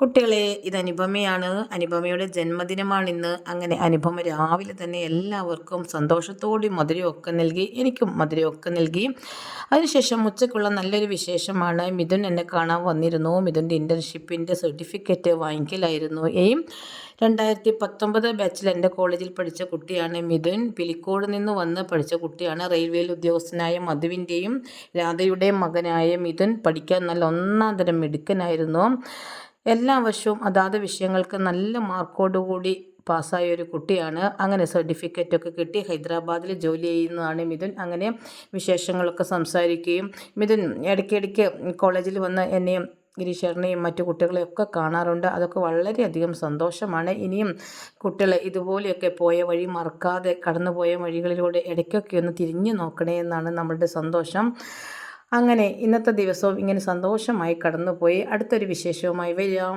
കുട്ടികളെ ഇത് അനുപമയാണ്. അനുപമയുടെ ജന്മദിനമാണ് ഇന്ന് അങ്ങനെ അനുപമ രാവിലെ തന്നെ എല്ലാവർക്കും സന്തോഷത്തോടെ മധുരമൊക്കെ നൽകി എനിക്കും മധുരമൊക്കെ നൽകി. അതിനുശേഷം ഉച്ചയ്ക്കുള്ള നല്ലൊരു വിശേഷമാണ്. മിഥുൻ എന്നെ കാണാൻ വന്നിരുന്നു. മിഥുന്റെ ഇന്റേൺഷിപ്പിന്റെ സർട്ടിഫിക്കറ്റ് വാങ്ങിക്കലായിരുന്നു. എയും രണ്ടായിരത്തി പത്തൊമ്പത് ബാച്ചിൽ എന്റെ കോളേജിൽ പഠിച്ച കുട്ടിയാണ് മിഥുൻ. പിലിക്കോട് നിന്ന് വന്ന് പഠിച്ച കുട്ടിയാണ് റെയിൽവേയിൽ ഉദ്യോഗസ്ഥനായ മധുവിന്റെയും രാധയുടെയും മകനായ മിഥുൻ. പഠിക്കാൻ നല്ല ഒന്നാം തരം മിടുക്കനായിരുന്നു. എല്ലാ വർഷവും അതാത് വിഷയങ്ങൾക്ക് നല്ല മാർക്കോടുകൂടി പാസ്സായ ഒരു കുട്ടിയാണ്. അങ്ങനെ സർട്ടിഫിക്കറ്റൊക്കെ കിട്ടി. ഹൈദരാബാദിൽ ജോലി ചെയ്യുന്നതാണ് മിഥുൻ. അങ്ങനെ വിശേഷങ്ങളൊക്കെ സംസാരിക്കുകയും മിഥുൻ ഇടയ്ക്കിടയ്ക്ക് കോളേജിൽ വന്ന് എന്നെയും ഗിരീശ്വരനെയും മറ്റു കുട്ടികളെയൊക്കെ കാണാറുണ്ട്. അതൊക്കെ വളരെയധികം സന്തോഷമാണ്. ഇനിയും കുട്ടികൾ ഇതുപോലെയൊക്കെ പോയ വഴി മറക്കാതെ കടന്നുപോയ വഴികളിലൂടെ ഇടയ്ക്കൊക്കെ ഒന്ന് തിരിഞ്ഞു നോക്കണേ എന്നാണ് നമ്മളുടെ സന്തോഷം. അങ്ങനെ ഇന്നത്തെ ദിവസവും ഇങ്ങനെ സന്തോഷമായി കടന്നുപോയി. അടുത്തൊരു വിശേഷവുമായി വരാം.